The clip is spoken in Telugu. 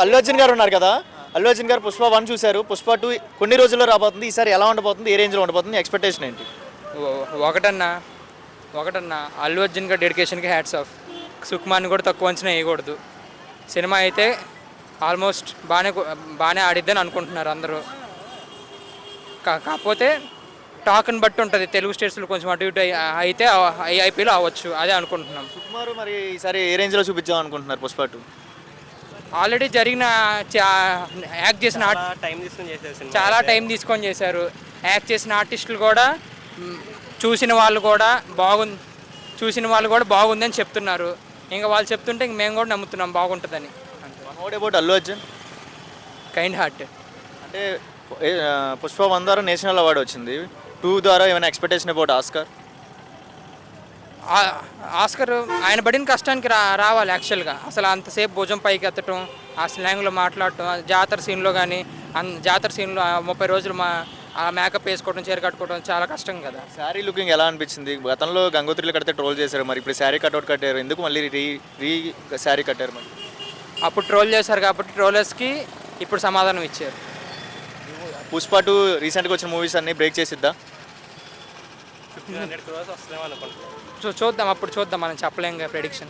అల్లు అర్జున్ గారు ఉన్నారు కదా. అల్లు అర్జున్ గారు పుష్ప వన్ చూశారు. పుష్ప టూ కొన్ని రోజుల్లో రాబోతుంది. ఈసారి ఎలా ఉండబోతుంది? ఏ రేంజ్లో ఉండబోతుంది? ఎక్స్పెక్టేషన్ ఏంటి? ఒకటన్నా ఒకటన్నా. అల్లు అర్జున్ గారి డెడికేషన్కి హ్యాట్స్ ఆఫ్ సుకుమార్ని కూడా తక్కువ అంచనా వేయకూడదు. సినిమా అయితే ఆల్మోస్ట్ బాగానే బాగానే ఆడిద్దని అనుకుంటున్నారు అందరూ. కా- కాకపోతే టాక్ని బట్టి ఉంటుంది. తెలుగు స్టేట్స్లో కొంచెం అటు ఇటు అయి- అయితే ఐఐపీలో అవ్వచ్చు. అదే అనుకుంటున్నాం. సుకుమార్ మరి ఈసారి ఏ రేంజ్లో చూపించాం అనుకుంటున్నారు పుష్ప టూ? ఆల్రెడీ జరిగిన చా- యాక్ట్ చేసిన టైం తీసుకుని చాలా టైం తీసుకొని చేశారు. యాక్ట్ చేసిన ఆర్టిస్టులు కూడా చూసిన వాళ్ళు కూడా బాగుంది చూసిన వాళ్ళు కూడా బాగుందని చెప్తున్నారు. ఇంకా వాళ్ళు చెప్తుంటే ఇంక మేము కూడా నమ్ముతున్నాం బాగుంటుందని. What about Allu Arjun kind heart అంటే పుష్ప వన్ ద్వారా నేషనల్ అవార్డు వచ్చింది. టూ ద్వారా ఏమైనా ఎక్స్పెక్టేషన్ అబౌట్ ఆస్కార్ ఆస్కర్ ఆయన పడిన కష్టానికి రా రావాలి యాక్చువల్గా అసలు అంతసేపు భుజం పైకి ఎత్తటం ఆ స్లాంగ్లో మాట్లాడటం జాతర సీన్లో కానీ అన్ జాతర సీన్లో ముప్పై రోజులు మా ఆ మేకప్ వేసుకోవడం చీర కట్టుకోవడం చాలా కష్టం కదా. శారీ లుకింగ్ ఎలా అనిపించింది? గతంలో గంగోత్రిలు కడితే ట్రోల్ చేశారు మరి ఇప్పుడు శారీ కట్అవుట్ కట్టారు. ఎందుకు మళ్ళీ రీ రీ శారీ కట్టారు మరి? అప్పుడు ట్రోల్ చేశారు కాబట్టి ట్రోలర్స్కి ఇప్పుడు సమాధానం ఇచ్చారు. పుష్ప టూ రీసెంట్గా వచ్చిన మూవీస్ అన్ని బ్రేక్ చేసిద్దా? ఫిఫ్టీన్ హండ్రెడ్ క్రోర్స్ వస్తామో అనుకుంటున్నాను చూ చూద్దాం అప్పుడు చూద్దాం మనం చెప్పలేం ప్రెడిక్షన్